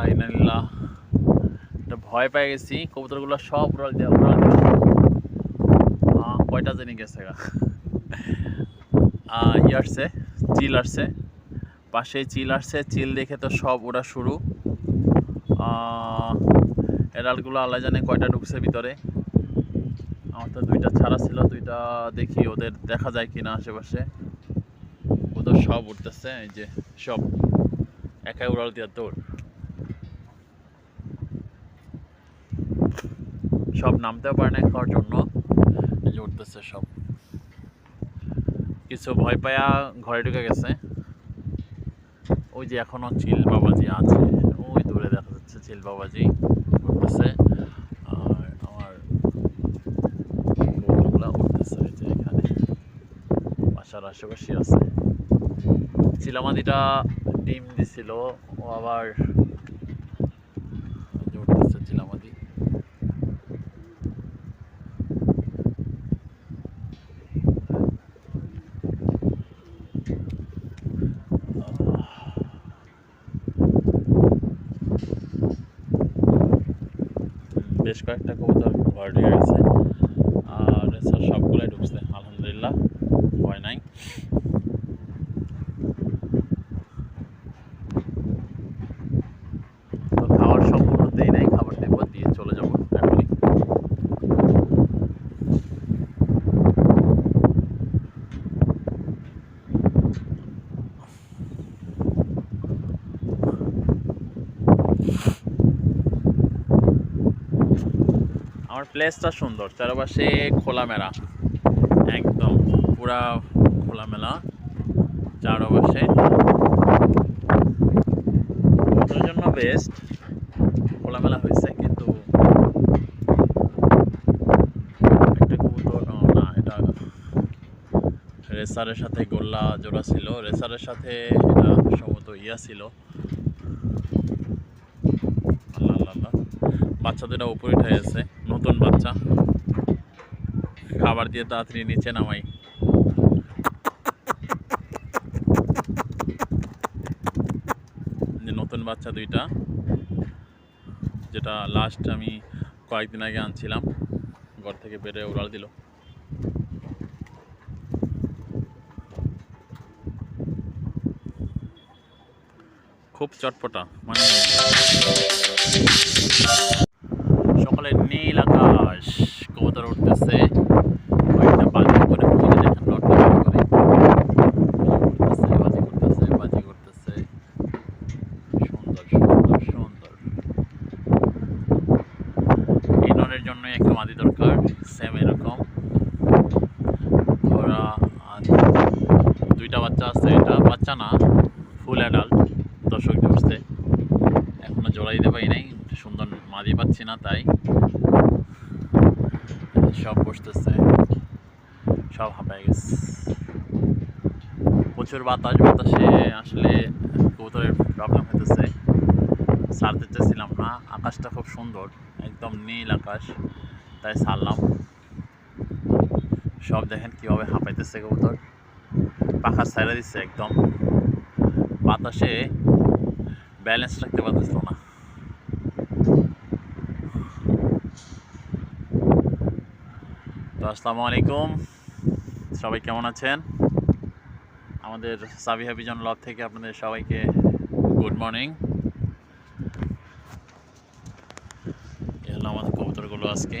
লাইনাল্লাহ এটা ভয় পেয়ে গেছি কবুতরগুলো সব উড়াল দিয়ে উড়াল কয়টা জানি গেছে গা। ই আসছে চিল আসছে। পাশে চিল আসছে চিল দেখে তো সব ওরা শুরু। আহ, এরালগুলো আল্লাহ জানে কয়টা ঢুকছে ভিতরে। আমার তো দুইটা ছাড়া ছিল দুইটা দেখি ওদের দেখা যায় কিনা আশেপাশে। ওদের সব উঠতেছে এই যে সব। একাই উড়াল দিয়ে দৌড়। সব নামতেও পারে না খাওয়ার জন্য। উঠতেছে সব। কিছু ভয় পায়া ঘরে ঢুকে গেছে। ওই যে এখনও চিল বাবাজি আছে। ওই দূরে দেখা যাচ্ছে চিল বাবাজি উঠতেছে। আর আমার উঠতেছে যে এখানে। বাসার আশেপাশে আছে। চিলামাদিটা ডিম দিছিল। ও আবার এই যে উঠতেছে চিলামাদি বেশ কয়েকটা কবুতর ঘর আছে। আর সবগুলাই ঢুকছে আলহামদুলিল্লাহ। ভয় নাই তো খাবার সম্পূর্ণ দেই নাই খাবার দেবো দিয়ে চলে যাব এখনই আমার প্লেসটা সুন্দর, চারপাশে খোলামেলা, একদম পুরা খোলামেলা, চারপাশে। জন্য বেস্ট খোলামেলা হয়েছে, কিন্তু একটা না, এটা রেসারের সাথে গোল্লা জোড়া ছিল। রেসারের সাথে এটা সম্ভবত ইয়া ছিল আল্লাহ আল্লাহ আল্লাহ বাচ্চা দুটা উপরে উঠে গেছে। নতুন বাচ্চা। খাবার দিয়ে তাড়াতাড়ি নিচে নামাই। নতুন বাচ্চা দুইটা, যেটা লাস্ট আমি কয়েকদিন আগে আনছিলাম। ঘর থেকে বেড়ে উড়াল দিল। খুব চটপটা মানে সকালে নীল আকাশ, কবুতর উঠতেছে। বাজি করতেছে, বাজি সুন্দর সুন্দর একটা দরকার সেম এরকম। ওরা দুইটা বাচ্চা আছে, এটা বাচ্চা না ফুল অ্যাডাল্ট দর্শক উঠছে এখনও জোড়া দিতে পারি নাই। সুন্দর মাদি পাচ্ছি না, তাই। সব বসতেছে। সব হাঁপায় গেছে। প্রচুর বাতাস, বাতাসে আসলে কবুতরের প্রবলেম হতেছে ছাড়তে চেয়েছিলাম না, আকাশটা খুব সুন্দর, একদম নীল আকাশ, তাই ছাড়লাম। সব দেখেন কীভাবে হাঁপাইতেছে কবুতর। পাখা ছাইড়া দিচ্ছে একদম। বাতাসে ব্যালেন্স রাখতে পারতেছিল না। আসসালামু আলাইকুম। সবাই কেমন আছেন? আমাদের সাবি হ্যাপিজন লব থেকে আপনাদের সবাইকে গুড মর্নিং এ হলো আমাদের কবুতরগুলো আজকে।